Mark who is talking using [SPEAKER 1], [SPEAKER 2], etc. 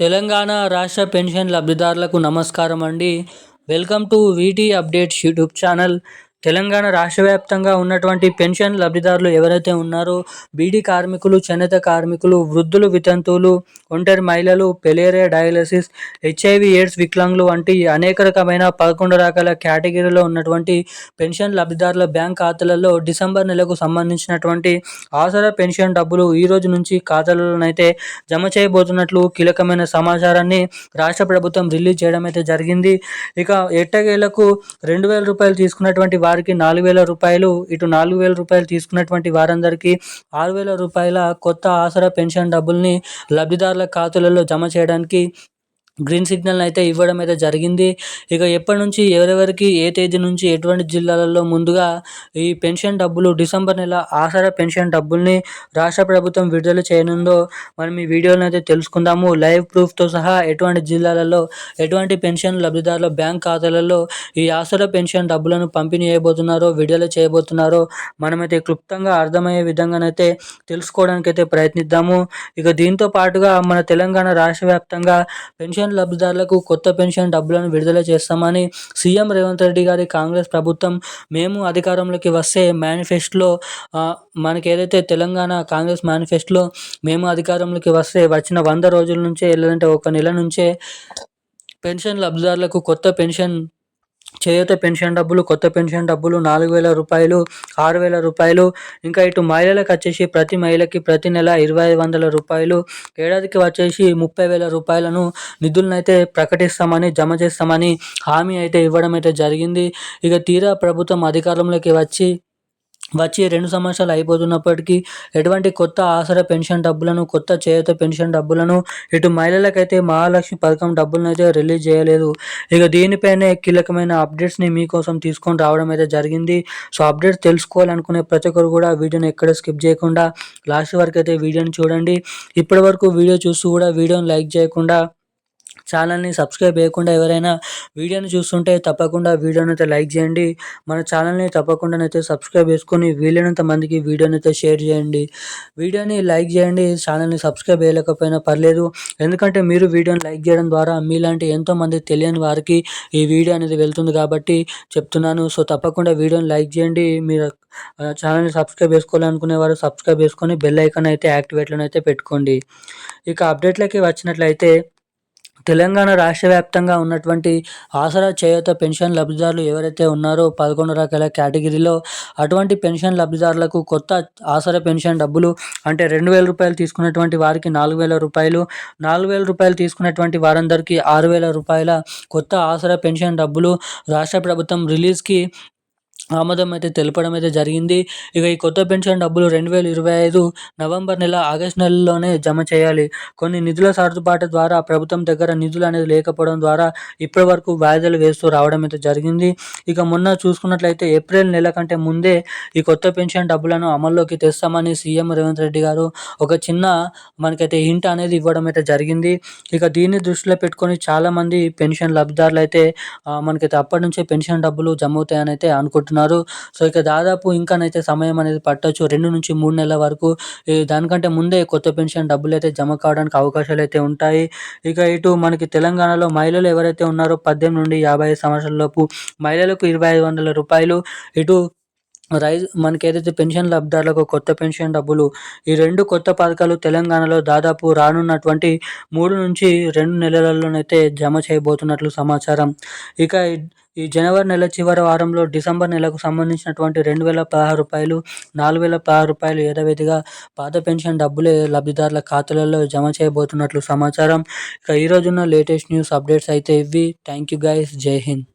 [SPEAKER 1] తెలంగాణ రాష్ట్ర పెన్షన్ లబ్ధిదారులకు నమస్కారం అండి. Welcome to VT updates YouTube channel. Telangana రాష్ట్ర వ్యాప్తంగా ఉన్నటువంటి పెన్షన్ లబ్ధిదారులు ఎవరైతే ఉన్నారో బీడీ కార్మికులు చేనేత కార్మికులు వృద్ధులు వితంతువులు ఒంటరి మహిళలు పెలేరియా డయాలసిస్ హెచ్ఐవి ఎయిడ్స్ వికలాంగులు వంటి అనేక రకమైన పదకొండు రకాల కేటగిరీలో ఉన్నటువంటి పెన్షన్ లబ్ధిదారుల బ్యాంక్ ఖాతాలలో డిసెంబర్ నెలకు సంబంధించినటువంటి ఆసరా పెన్షన్ డబ్బులు ఈ రోజు నుంచి ఖాతాలలోనైతే జమ చేయబోతున్నట్లు కీలకమైన సమాచారాన్ని రాష్ట్ర ప్రభుత్వం రిలీజ్ చేయడం అయితే జరిగింది. ఇక ఎట్టగేళ్ళకు రెండు వేల రూపాయలు తీసుకున్నటువంటి వారికి నాలుగు వేల రూపాయలు ఇటు నాలుగు వేల రూపాయలు తీసుకున్నటువంటి వారందరికీ ఆరు వేల రూపాయల కొత్త ఆసరా పెన్షన్ డబ్బుల్ని లబ్ధిదారుల ఖాతాలలో జమ చేయడానికి గ్రీన్ సిగ్నల్ అయితే ఇవ్వడం అయితే జరిగింది. ఇక ఎప్పటి నుంచి ఎవరెవరికి ఏ తేదీ నుంచి ఎటువంటి జిల్లాలలో ముందుగా ఈ పెన్షన్ డబ్బులు డిసెంబర్ నెల ఆసరా పెన్షన్ డబ్బుల్ని రాష్ట్ర ప్రభుత్వం విడుదల చేయనుందో మనం ఈ వీడియోని అయితే తెలుసుకుందాము. లైవ్ ప్రూఫ్తో సహా ఎటువంటి జిల్లాలలో ఎటువంటి పెన్షన్ లబ్ధిదారుల బ్యాంక్ ఖాతాలలో ఈ ఆసరా పెన్షన్ డబ్బులను పంపిణీ చేయబోతున్నారో విడుదల చేయబోతున్నారో మనమైతే క్లుప్తంగా అర్థమయ్యే విధంగానైతే తెలుసుకోవడానికి అయితే ప్రయత్నిద్దాము. ఇక దీంతో పాటుగా మన తెలంగాణ రాష్ట్ర వ్యాప్తంగా పెన్షన్ పెన్షన్ లబ్ధిదారులకు కొత్త పెన్షన్ డబ్బులను విడుదల చేస్తామని సీఎం రేవంత్ రెడ్డి గారి కాంగ్రెస్ ప్రభుత్వం మేము అధికారంలోకి వస్తే మేనిఫెస్టోలో మనకి ఏదైతే తెలంగాణ కాంగ్రెస్ మేనిఫెస్టోలో మేము అధికారంలోకి వస్తే వచ్చిన వంద రోజుల నుంచే లేదంటే ఒక నెల నుంచే పెన్షన్ లబ్ధిదారులకు కొత్త పెన్షన్ చేయూత పెన్షన్ డబ్బులు కొత్త పెన్షన్ డబ్బులు నాలుగు వేల రూపాయలు ఆరు వేల రూపాయలు ఇంకా ఇటు మహిళలకు వచ్చేసి ప్రతి మహిళకి ప్రతి నెల ఇరవై ఐదు వందల రూపాయలు ఏడాదికి వచ్చేసి ముప్పై వేల రూపాయలను నిధులను అయితే ప్రకటిస్తామని జమ చేస్తామని హామీ అయితే ఇవ్వడం అయితే జరిగింది. ఇక తీరా ప్రభుత్వం అధికారంలోకి వచ్చి వచ్చి రెండు సంవత్సరాలు అయిపోతున్నప్పటికీ ఎటువంటి కొత్త ఆసరా పెన్షన్ డబ్బులను కొత్త చేయుత పెన్షన్ డబ్బులను ఇటు మహిళలకైతే మహాలక్ష్మి పథకం డబ్బులను అయితే రిలీజ్ చేయలేదు. ఇక దీనిపైనే కీలకమైన అప్డేట్స్ని మీకోసం తీసుకొని రావడం అయితే జరిగింది. సో అప్డేట్స్ తెలుసుకోవాలనుకునే ప్రతి ఒక్కరు కూడా వీడియోని ఎక్కడ స్కిప్ చేయకుండా లాస్ట్ వరకు అయితే వీడియోని చూడండి. ఇప్పటి వరకు వీడియో చూస్తూ కూడా వీడియోని లైక్ చేయకుండా ఛానల్ని సబ్స్క్రైబ్ చేయకుండా ఎవరైనా వీడియోని చూస్తుంటే తప్పకుండా వీడియోని అయితే లైక్ చేయండి. మన ఛానల్ని తప్పకుండా అయితే సబ్స్క్రైబ్ చేసుకొని వీలైనంత మందికి వీడియోని అయితే షేర్ చేయండి. వీడియోని లైక్ చేయండి ఛానల్ని సబ్స్క్రైబ్ చేయలేకపోయినా పర్లేదు. ఎందుకంటే మీరు వీడియోని లైక్ చేయడం ద్వారా మీలాంటి ఎంతోమంది తెలియని వారికి ఈ వీడియో అనేది వెళ్తుంది కాబట్టి చెప్తున్నాను. సో తప్పకుండా వీడియోని లైక్ చేయండి. మీరు ఛానల్ని సబ్స్క్రైబ్ చేసుకోవాలనుకునే వారు సబ్స్క్రైబ్ చేసుకొని బెల్ ఐకాన్ అయితే యాక్టివేట్లను అయితే పెట్టుకోండి. ఇక అప్డేట్లకి వచ్చినట్లయితే తెలంగాణ రాష్ట్ర వ్యాప్తంగా ఉన్నటువంటి ఆసరా చేయూత పెన్షన్ లబ్ధిదారులు ఎవరైతే ఉన్నారో పదకొండు రకాల కేటగిరీలో అటువంటి పెన్షన్ లబ్ధిదారులకు కొత్త ఆసరా పెన్షన్ డబ్బులు అంటే రెండు వేల రూపాయలు తీసుకున్నటువంటి వారికి నాలుగు వేల రూపాయలు నాలుగు వేల రూపాయలు తీసుకున్నటువంటి వారందరికీ ఆరు వేల రూపాయల కొత్త ఆసరా పెన్షన్ డబ్బులు రాష్ట్ర ప్రభుత్వం రిలీజ్కి ఆమోదం అయితే తెలపడం అయితే జరిగింది. ఇక ఈ కొత్త పెన్షన్ డబ్బులు రెండు వేల ఇరవై ఐదు నవంబర్ నెల ఆగస్ట్ నెలలోనే జమ చేయాలి. కొన్ని నిధుల సర్దుబాటు ద్వారా ప్రభుత్వం దగ్గర నిధులు అనేది లేకపోవడం ద్వారా ఇప్పటి వరకు వాయిదాలు వేస్తూ రావడం అయితే జరిగింది. ఇక మొన్న చూసుకున్నట్లయితే ఏప్రిల్ నెల కంటే ముందే ఈ కొత్త పెన్షన్ డబ్బులను అమల్లోకి తెస్తామని సీఎం రేవంత్ రెడ్డి గారు ఒక చిన్న మనకైతే హింట్ అనేది ఇవ్వడం అయితే జరిగింది. ఇక దీన్ని దృష్టిలో పెట్టుకొని చాలామంది పెన్షన్ లబ్ధిదారులు అయితే మనకైతే అప్పటి నుంచే పెన్షన్ డబ్బులు జమ అవుతాయని అయితే అనుకుంటున్నారు. చెప్తున్నారు సో ఇక దాదాపు ఇంకానైతే సమయం అనేది పట్టొచ్చు. రెండు నుంచి మూడు నెలల వరకు దానికంటే ముందే కొత్త పెన్షన్ డబ్బులు అయితే జమ కావడానికి అవకాశాలు అయితే ఉంటాయి. ఇక ఇటు మనకి తెలంగాణలో మహిళలు ఎవరైతే ఉన్నారో పద్దెనిమిది నుండి యాభై సంవత్సరాల లోపు మహిళలకు ఇరవై ఐదు వందల రూపాయలు ఇటు రైజ్ మనకి ఏదైతే పెన్షన్ లబ్ధారులకు కొత్త పెన్షన్ డబ్బులు ఈ రెండు కొత్త పథకాలు తెలంగాణలో దాదాపు రానున్నటువంటి మూడు నుంచి రెండు నెలలలోనైతే జమ చేయబోతున్నట్లు సమాచారం. ఇక ఈ జనవరి నెల చివరి వారంలో డిసెంబర్ నెలకు సంబంధించినటువంటి రెండు వేల పదహారు రూపాయలు నాలుగు వేల పదహారు రూపాయలు యథావిధిగా పాత పెన్షన్ డబ్బులే లబ్ధిదారుల ఖాతాలలో జమ చేయబోతున్నట్లు సమాచారం. ఇక ఈరోజున్న లేటెస్ట్ న్యూస్ అప్డేట్స్ అయితే ఇవి. థ్యాంక్ యూ గైస్ జై హింద్.